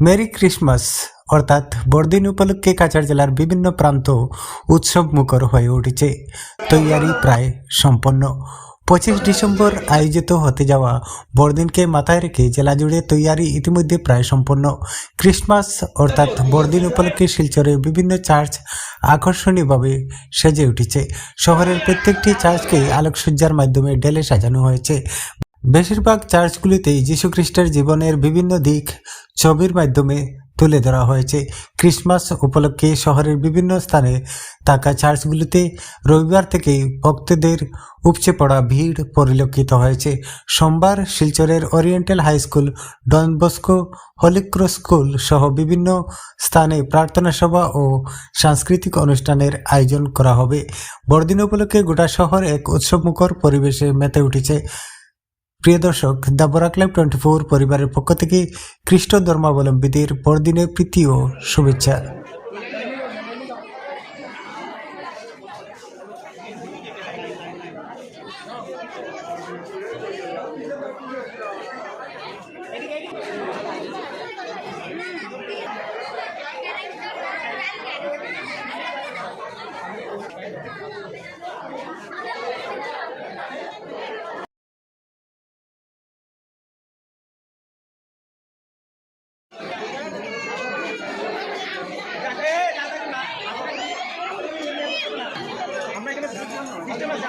Merry Christmas অর্থাৎ বড়দিন উপলক্ষে কাছাড় জেলার বিভিন্ন প্রান্ত উৎসব মুখর হয়ে উঠেছে। তৈয়ারি প্রায় সম্পন্ন। পঁচিশ ডিসেম্বর আয়োজিত হতে যাওয়া বড়দিনকে মাথায় রেখে জেলা জুড়ে তৈয়ারি ইতিমধ্যে প্রায় সম্পন্ন। ক্রিসমাস অর্থাৎ বড়দিন উপলক্ষে শিলচরের বিভিন্ন চার্চ আকর্ষণীয়ভাবে সেজে উঠেছে। শহরের প্রত্যেকটি চার্চকে আলোকসজ্জার মাধ্যমে ডেলে সাজানো হয়েছে। বেশিরভাগ চার্চগুলিতেই যীশুখ্রিস্টের জীবনের বিভিন্ন দিক ছবির মাধ্যমে তুলে ধরা হয়েছে। ক্রিসমাস উপলক্ষে শহরের বিভিন্ন স্থানে থাকা চার্চগুলিতে রবিবার থেকেই ভক্তদের উপচে পড়া ভিড় পরিলক্ষিত হয়েছে। সোমবার শিলচরের oriental high school, Don Bosco holy cross school সহ বিভিন্ন স্থানে প্রার্থনা সভা ও সাংস্কৃতিক অনুষ্ঠানের আয়োজন করা হবে। বড়দিন উপলক্ষে গোটা শহর এক উৎসবমুখর পরিবেশে মেতে উঠেছে। প্রিয় দর্শক, the Barak live twenty four পরিবারের পক্ষ থেকে খ্রিস্ট ধর্মাবলম্বীদের পরদিনের প্রীতি ও শুভেচ্ছা। আমরা এখানে সিস্টেম আছে